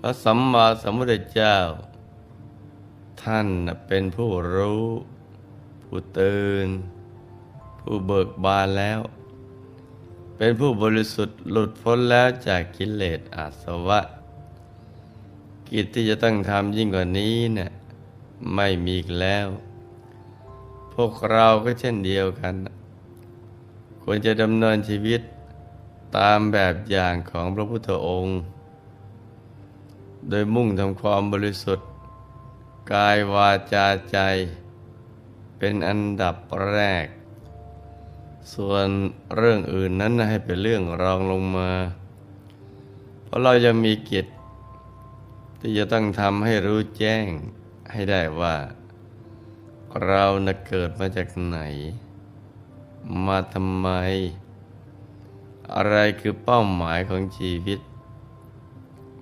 พระสัมมาสัมพุทธเจ้า ท่านเป็นผู้รู้ ผู้ตื่น ผู้เบิกบานแล้ว เป็นผู้บริสุทธิ์หลุดพ้นแล้วจากกิเลสอาสวะ กิจที่จะต้องทำยิ่งกว่านี้เนี่ยไม่มีอีกแล้ว พวกเราก็เช่นเดียวกัน ควรจะดำเนินชีวิตตามแบบอย่างของพระพุทธองค์ โดยมุ่งทำความบริสุทธิ์ กายวาจาใจ เป็นอันดับแรก ส่วนเรื่องอื่นนั้นให้เป็นเรื่องรองลงมา เพราะเราจะมีกิจที่จะต้องทำให้รู้แจ้งให้ได้ว่า เรานะเกิดมาจากไหน มาทำไม อะไรคือเป้าหมายของชีวิต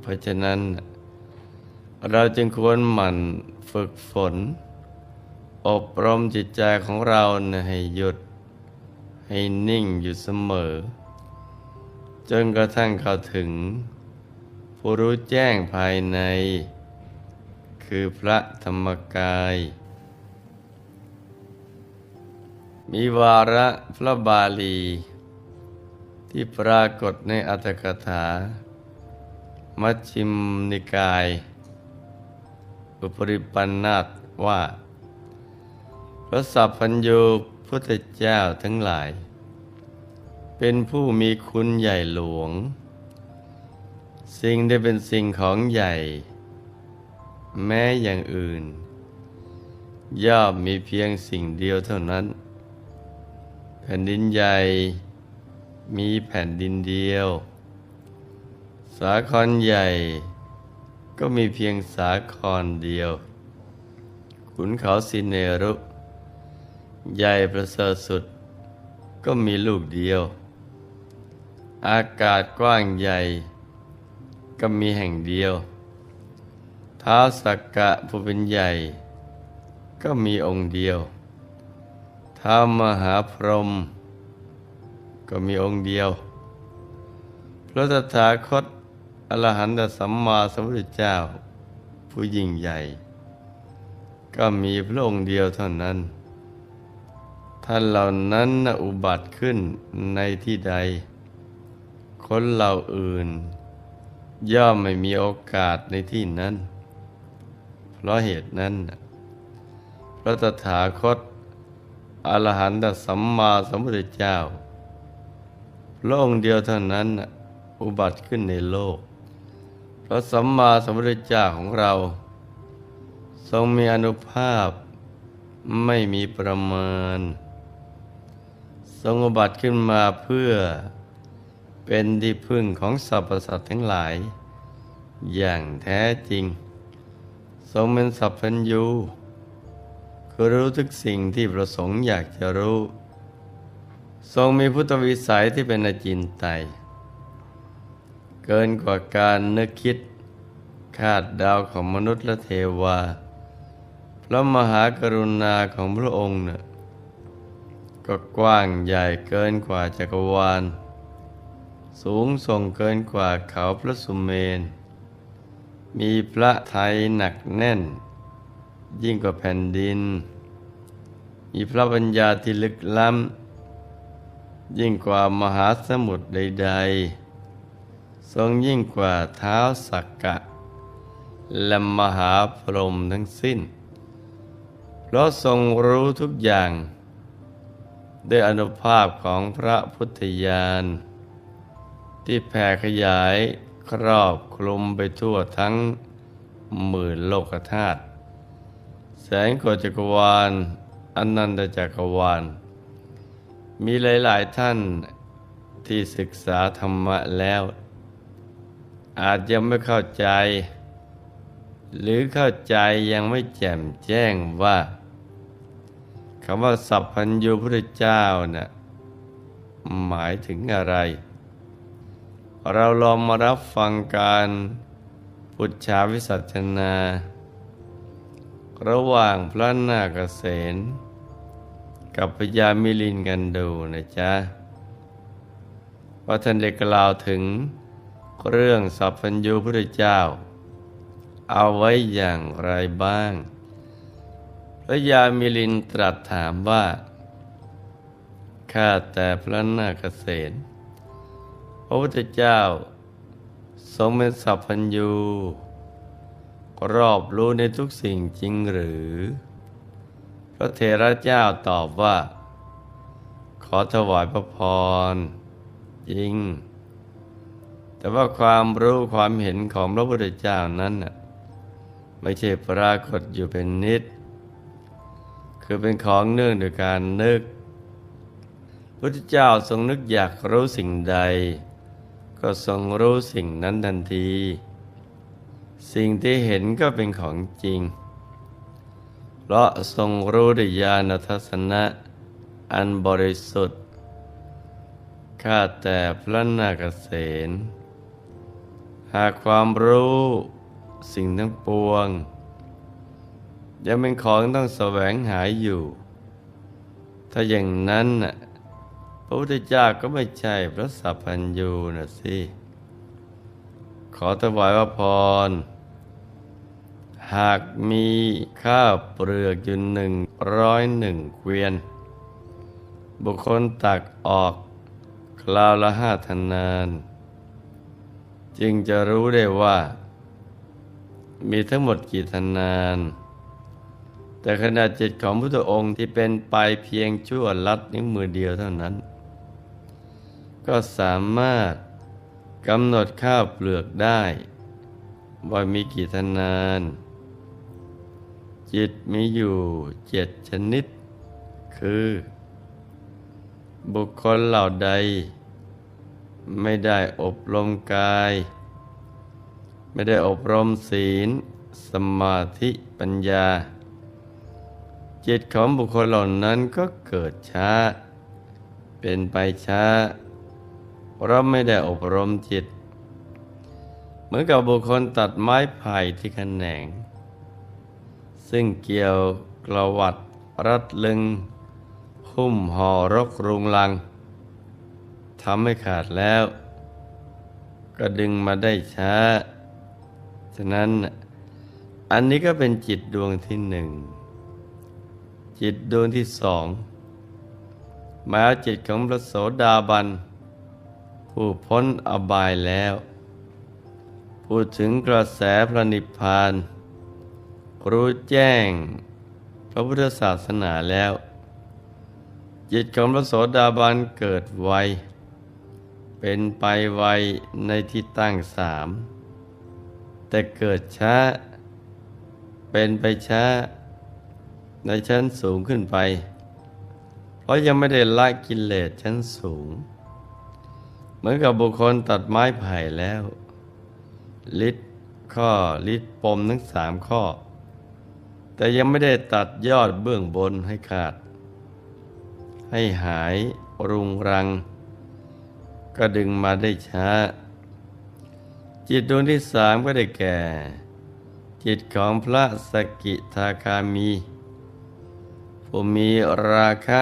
เพราะฉะนั้น เราจึงควรหมั่นฝึกฝน อบรมจิตใจของเรานให้หยุด ให้นิ่งอยู่เสมอ จนกระทั่งเข้าถึง ผู้รู้แจ้งภายใน คือพระธรรมกาย มีวาระพระบาลี ที่ปรากฏในอัตถกถา มัชฌิมนิกาย อุปริปันนาตว่า พระสัพพัญญูพุทธเจ้าทั้งหลาย เป็นผู้มีคุณใหญ่หลวง สิ่งได้เป็นสิ่งของใหญ่ แม้อย่างอื่น ย่อมมีเพียงสิ่งเดียวเท่านั้น แผ่นดินใหญ่มีแผ่นดินเดียว สาครใหญ่ ก็มีเพียงสาครเดียว ขุนเขาสิเนรุ ใหญ่ประเสริฐสุด ก็มีลูกเดียว อากาศกว้างใหญ่ ก็มีแห่งเดียว ท้าวสักกะผู้เป็นใหญ่ ก็มีองค์เดียวท้าวมหาพรหมก็มีองค์เดียว พระตถาคต อรหันตสัมมาสัมพุทธเจ้า ผู้ยิ่งใหญ่ ก็มีพระองค์เดียวเท่านั้น ท่านเหล่านั้นอุบัติขึ้นในที่ใด คนเหล่าอื่น ย่อมไม่มีโอกาสในที่นั้น เพราะเหตุนั้น พระตถาคตอรหันตสัมมาสัมพุทธเจ้าพระองค์เดียวเท่านั้นอุบัติขึ้นในโลก พระสัมมาสัมพุทธเจ้าของเรา ทรงมีอนุภาพไม่มีประมาณทรงอุบัติขึ้นมาเพื่อเป็นที่พึ่งของสรรพสัตว์ทั้งหลาย อย่างแท้จริง ทรงเป็นสัพพัญญูคือรู้ทุกสิ่งที่ประสงค์อยากจะรู้ ทรงมีพุทธวิสัยที่เป็นอจินไตย เกินกว่าการนึกคิด คาดดาวของมนุษย์และเทวา พระมหากรุณาของพระองค์เนี่ยก็กว้างใหญ่เกินกว่าจักรวาล สูงส่งเกินกว่าเขาพระสุเมน มีพระไทยหนักแน่น ยิ่งกว่าแผ่นดิน มีพระปัญญาที่ลึกล้ำ ยิ่งกว่ามหาสมุทรใด ๆ ทรงยิ่งกว่าเท้าสักกะ และมหาพรหมทั้งสิ้น เพราะทรงรู้ทุกอย่าง ด้วยอนุภาพของพระพุทธญาณ ที่แผ่ขยายครอบคลุมไปทั่วทั้งหมื่นโลกธาตุแสงกจักรวาลอนันตจักรวาล มีหลาย ๆ ท่านที่ศึกษาธรรมะแล้ว อาจยังไม่เข้าใจ หรือเข้าใจยังไม่แจ่มแจ้งว่าคำว่าสัพพัญญูพระเจ้าน่ะหมายถึงอะไร เราลองมารับฟังการพุทธาวิสัชนา ระหว่างพระนาคเษนกับพญามิลินกันดูนะจ๊ะว่าท่านได้กล่าวถึง เรื่องสัพพัญญูพระเจ้า เอาไว้อย่างไรบ้าง พระยามิลินตรัสถามว่าข้าแต่พระนาคเษนพระพุทธเจ้า ทรงเป็นสัพพัญญูรอบรู้ในทุกสิ่งจริงหรือ พระเถระเจ้าตอบว่า ขอถวายพระพรจริง แต่ว่าความรู้ความเห็นของพระพุทธเจ้านั้นน่ะไม่ใช่ปรากฏอยู่เป็นนิด คือเป็นของเนื่องโดยการนึก พุทธเจ้าทรงนึกอยากรู้สิ่งใด ก็ทรงรู้สิ่งนั้นทันที สิ่งที่เห็นก็เป็นของจริง เพราะทรงรู้ด้วยญาณทัศนะอันบริสุทธิ์ข้าแต่พระนาคเษน หากความรู้สิ่งทั้งปวง ยังเป็นของต้องแสวงหาอยู่ ถ้าอย่างนั้นน่ะพระพุทธเจ้าก็ไม่ใช่พระสัพพัญญูนะสิ ขอถวายว่าพร หากมีข้าวเปลือกอยู่หนึ่งร้อยหนึ่งเกวียน บุคคลตักออก คราวละห้าธนาน จึงจะรู้ได้ว่า มีทั้งหมดกี่ธนาน แต่ขณะจิตของพุทธองค์ที่เป็นไปเพียงชั่วลัดนิ้วมือเดียวเท่านั้น ก็สามารถกำหนดข้าวเปลือกได้ว่ามีกี่ธนาน จิตมีอยู่เจ็ดชนิด คือ บุคคลเหล่าใด ไม่ได้อบรมกาย ไม่ได้อบรมศีล สมาธิปัญญา จิตของบุคคลเหล่านั้นก็เกิดช้า เป็นไปช้า เพราะไม่ได้อบรมจิต เหมือนกับบุคคลตัดไม้ไผ่ที่แขนง ซึ่งเกี่ยวกลวัดรัดลึง หุ้มห่อรกรุงลัง ทำให้ขาดแล้ว ก็ดึงมาได้ช้า ฉะนั้นอันนี้ก็เป็นจิตดวงที่หนึ่ง จิตดวงที่สองหมายจิตของพระโสดาบัน ผู้พ้นอบายแล้ว พูดถึงกระแสพระนิพพาน รู้แจ้งพระพุทธศาสนาแล้ว จิตของพระโสดาบันเกิดไว เป็นไปไวในที่ตั้งสาม แต่เกิดช้า เป็นไปช้า ในชั้นสูงขึ้นไป เพราะยังไม่ได้ละกิเลสชั้นสูง เหมือนกับบุคคลตัดไม้ไผ่แล้วลิดข้อลิดปมทั้งสามข้อ แต่ยังไม่ได้ตัดยอดเบื้องบนให้ขาด ให้หายรุงรัง ก็ดึงมาได้ช้า จิตดวงที่สามก็ได้แก่ จิตของพระสกิทาคามีผู้มีราคะ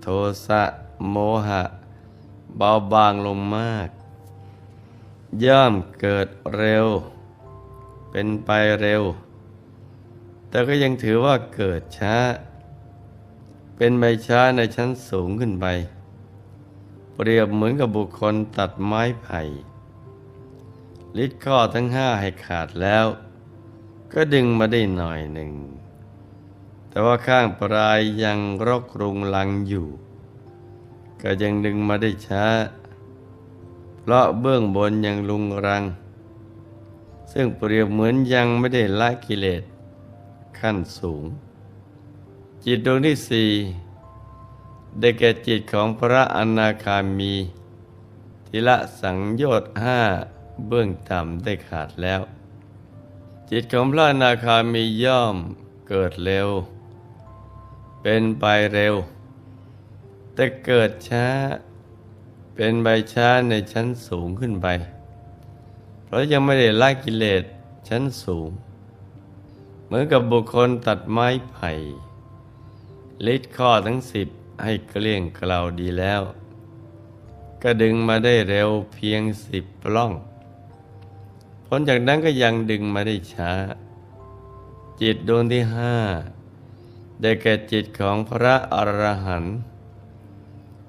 โทสะโมหะ เบาบางลงมาก ย่อมเกิดเร็ว เป็นไปเร็ว แต่ก็ยังถือว่าเกิดช้า เป็นใบช้าในชั้นสูงขึ้นไป เปรียบเหมือนกับบุคคลตัดไม้ไผ่ลิดข้อทั้งห้าให้ขาดแล้ว ก็ดึงมาได้หน่อยหนึ่ง แต่ว่าข้างปลายยังรกรุงลังอยู่ ก็ยังดึงมาได้ช้า เพราะเบื้องบนยังลุงรัง ซึ่งเปรียบเหมือนยังไม่ได้ละกิเลสขั้นสูง จิตดวงที่สี่ ได้แก่จิตของพระอนาคามีทิละสังโยชน์ห้าเบื้องต่ำได้ขาดแล้ว จิตของพระอนาคามีย่อมเกิดเร็ว เป็นไปเร็ว แต่เกิดช้า เป็นใบช้าในชั้นสูงขึ้นไป เพราะยังไม่ได้ละกิเลสชั้นสูง เหมือนกับบุคคลตัดไม้ไผ่ลิดข้อทั้งสิบ ให้เกลี้ยงเกลาดีแล้ว ก็ดึงมาได้เร็วเพียงสิบปล้องพผลจากนั้นก็ยังดึงมาได้ช้า จิตดวงที่ห้าได้แก่จิตของพระอรหันต์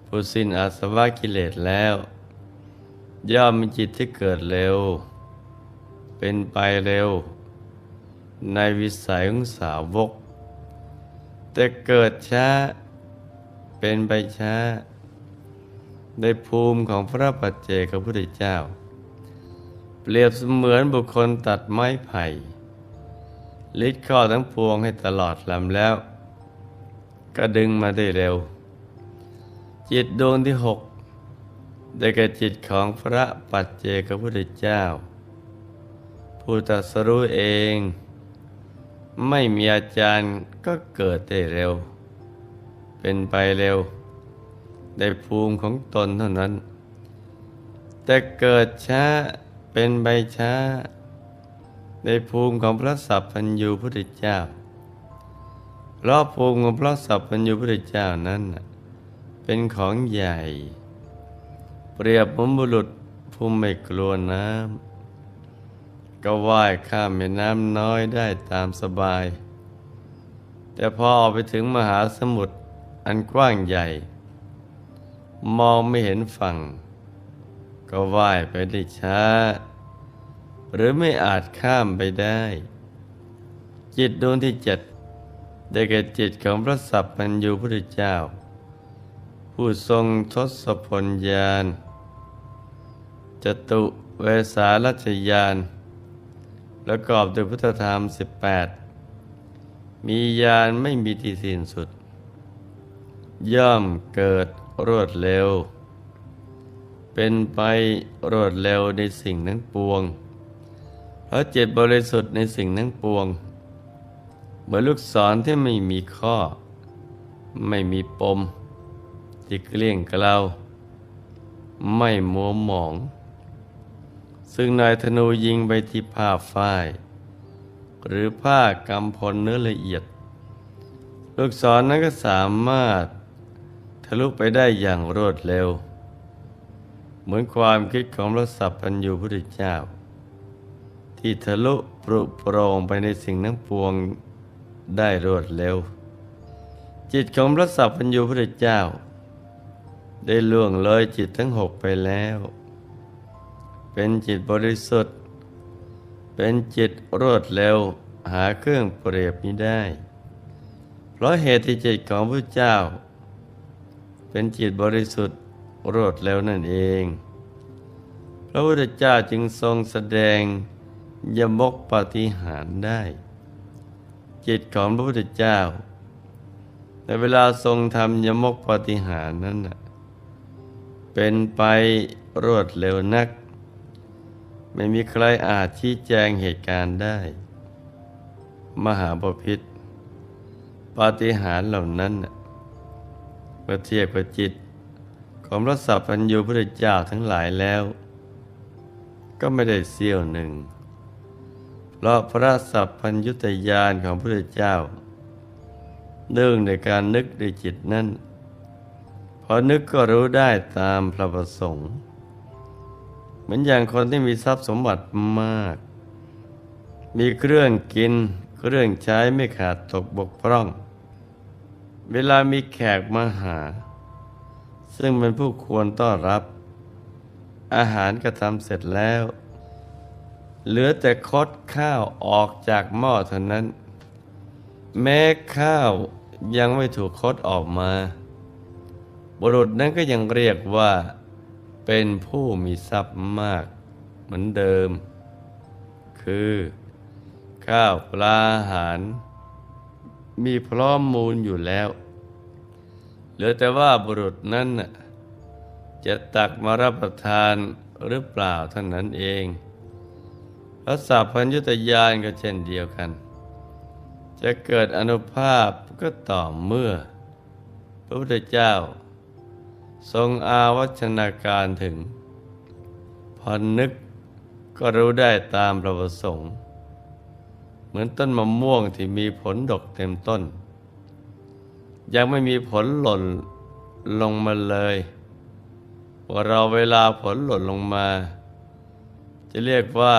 ผู้สิ้นอาสวะกิเลสแล้ว ย่อมมีจิตที่เกิดเร็ว เป็นไปเร็ว ในวิสัยของสาวก แต่เกิดช้า เป็นไปช้า ในภูมิของพระปัจเจกพุทธเจ้า เปรียบเสมือนบุคคลตัดไม้ไผ่ลิดข้อทั้งพวงให้ตลอดลำแล้ว ก็ดึงมาได้เร็ว จิตดวงที่หกได้แก่จิตของพระปัจเจกพุทธเจ้า ผู้ตรัสรู้เอง ไม่มีอาจารย์ก็เกิดได้เร็ว เป็นไปเร็ว ได้ภูมิของตนเท่านั้น แต่เกิดช้าเป็นใบช้า ในภูมิของพระสัพพัญญูพุทธเจ้า เพราะภูมิของพระสัพพัญญูพุทธเจ้านั้น เป็นของใหญ่ เปรียบเหมือนบุรุษผู้ไม่กลัวน้ำก็ว่ายข้ามแม่น้ำน้อยได้ตามสบาย แต่พอออกไปถึงมหาสมุทร อันกว้างใหญ่ มองไม่เห็นฝั่ง ก็ว่ายไปได้ช้า หรือไม่อาจข้ามไปได้ จิตดวงที่เจ็ดได้แก่จิตของพระสัพพัญญูพุทธเจ้า ผู้ทรงทศพลญาณจตุเวสารัชญาณและกอบด้วยพุทธธรรม 18 มีญาณไม่มีที่สิ้นสุด ย่อมเกิดรวดเร็ว เป็นไปรวดเร็วในสิ่งทั้งปวง เพราะจิตบริสุทธิ์ในสิ่งทั้งปวง เหมือนลูกศรที่ไม่มีข้อ ไม่มีปมที่เกลี้ยงเกลาไม่มัวหมอง ซึ่งนายธนูยิงไปที่ผ้าฝ้าย หรือผ้ากำพลเนื้อละเอียด ลูกศรนนั้นก็สามารถะลุไปได้อย่างรวดเร็ว เหมือนความคิดของพระสัพพัญญูพุทธเจ้า ที่ทะลุปรุโปรงไปในสิ่งทั้งปวงได้รวดเร็ว จิตของพระสัพพัญญูพุทธเจ้า ได้ล่วงเลยจิตทั้งหกไปแล้ว เป็นจิตบริสุทธิ์ เป็นจิตรวดเร็วหาเครื่องเปรียบมิได้ เพราะเหตุที่จิตของพระเจ้า เป็นจิตบริสุทธิ์รวดเร็วนั่นเอง พระพุทธเจ้าจึงทรงแสดงยมกปฏิหารได้ จิตของพระพุทธเจ้า ในเวลาทรงทำยมกปฏิหารนั้นเป็นไปรวดเร็วนัก ไม่มีใครอาจชี้แจงเหตุการณ์ได้ มหาบพิษปฏิหารเหล่านั้นน่ะ มื่อเทียบกับจิต ของพระสัพพัญญูพระเจ้าทั้งหลายแล้ว ก็ไม่ได้เสี้ยวหนึ่ง เพราะพระสัพพัญยุตยานของพระเจ้า เนื่องในการนึกในจิตนั้นพอนึกก็รู้ได้ตามพระประสงค์ เหมือนอย่างคนที่มีทรัพย์สมบัติมาก มีเครื่องกินเครื่องใช้ไม่ขาดตกบกพร่อง เวลามีแขกมาหา ซึ่งเป็นผู้ควรต้อนรับ อาหารก็ทำเสร็จแล้ว เหลือแต่คดข้าวออกจากหม้อเท่านั้น แม้ข้าวยังไม่ถูกคดออกมา บุรุษนั้นก็ยังเรียกว่า เป็นผู้มีทรัพย์มากเหมือนเดิม คือ ข้าวปลาอาหาร มีพร้อมมูลอยู่แล้ว เหลือแต่ว่าบุรุษนั้นน่ะจะตักมารับประทานหรือเปล่าเท่านั้นเองพระสัพพัญญุตยานก็เช่นเดียวกัน จะเกิดอนุภาพก็ต่อเมื่อ พระพุทธเจ้า ทรงอาวัชนาการถึง พอนึกก็รู้ได้ตามประสงค์ เหมือนต้นมะม่วงที่มีผลดกเต็มต้น ยังไม่มีผลหล่นลงมาเลยว่าเราเวลาผลหล่นลงมา จะเรียกว่า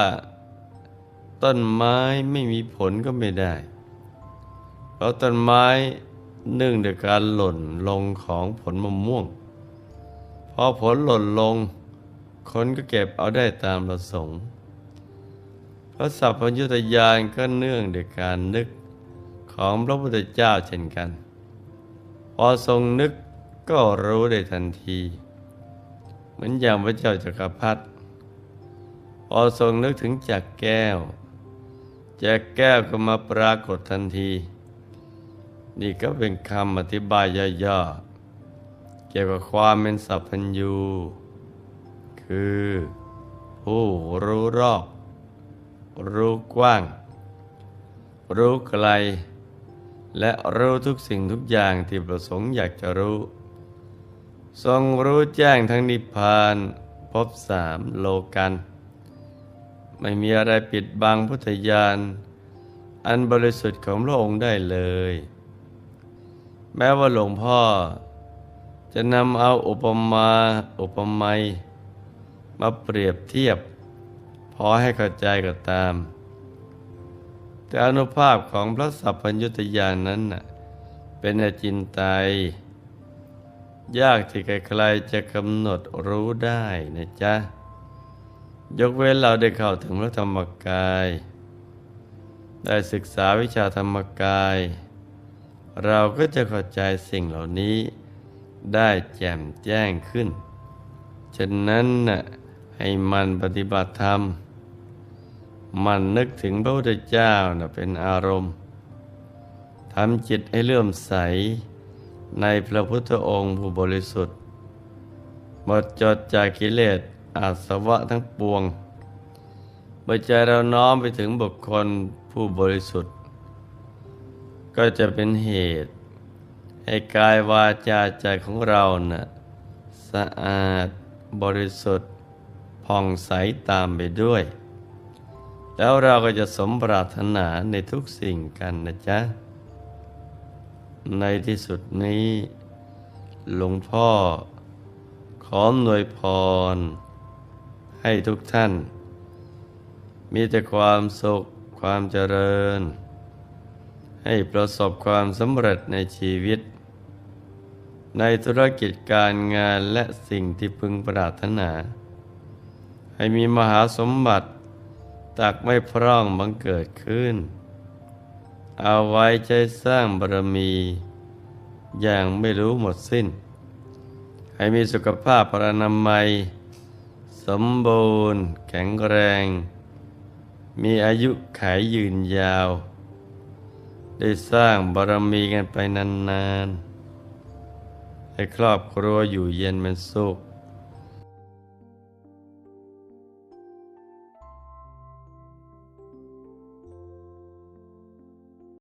ต้นไม้ไม่มีผลก็ไม่ได้ เพราะต้นไม้เนื่องด้วยการหล่นลงของผลมะม่วง พอผลหล่นลง คนก็เก็บเอาได้ตามประสงค์ ระสัพพัญญุตยานก็เนื่องด้วยการนึกของพระพุทธเจ้าเช่นกัน พอทรงนึกก็รู้ได้ทันที เหมือนอย่างพระเจ้าจักรพรรดิพอทรงนึกถึงจักแก้วจักแก้วก็มาปรากฏทันที นี่ก็เป็นคำอธิบายย่อๆเกี่ยวกับความเป็นสัพพัญญู คือผู้รู้รอบ รู้กว้าง รู้ไกล และรู้ทุกสิ่งทุกอย่างที่ประสงค์อยากจะรู้ ทรงรู้แจ้งทั้งนิพพานพบสามโลกัน ไม่มีอะไรปิดบังพุทธญาณอันบริสุทธิ์ของพระองค์ได้เลย แม้ว่าหลวงพ่อ จะนำเอาอุปมาอุปไมยมาเปรียบเทียบ อให้เข้าใจก็ตาม แต่อนุภาพของพระสัพพัญญุตญาณนั้นน่ะเป็นอจินไตยยากที่ใครๆจะกำหนดรู้ได้นะจ๊ะ ยกเว้นเราได้เข้าถึงพระธรรมกาย ได้ศึกษาวิชาธรรมกาย เราก็จะเข้าใจสิ่งเหล่านี้ ได้แจ่มแจ้งขึ้น ฉะนั้นน่ะให้มันปฏิบัติธรรม มันนึกถึงพระพุทธเจ้าน่ะเป็นอารมณ์ทำจิตให้เลื่อมใสในพระพุทธองค์ผู้บริสุทธิ์ หมดจดจากกิเลสอาสวะทั้งปวงเมื่อใจเราน้อมไปถึงบุคคลผู้บริสุทธิ์ ก็จะเป็นเหตุให้กายวาจาใจของเราน่ะสะอาดบริสุทธิ์ผ่องใสตามไปด้วย แล้วเราก็จะสมปรารถนาในทุกสิ่งกันนะจ๊ะ ในที่สุดนี้หลวงพ่อ ขออำนวยพร ให้ทุกท่าน มีแต่ความสุขความเจริญ ให้ประสบความสำเร็จในชีวิต ในธุรกิจการงานและสิ่งที่พึงปรารถนา ให้มีมหาสมบัติ ตักไม่พร่องบังเกิดขึ้น เอาไว้ใจสร้างบารมี อย่างไม่รู้หมดสิ้น ให้มีสุขภาพพรานามัย สมบูรณ์แข็งแรง มีอายุขายยืนยาว ได้สร้างบารมีกันไปนานๆให้ครอบครัวอยู่เย็นเป็นสุข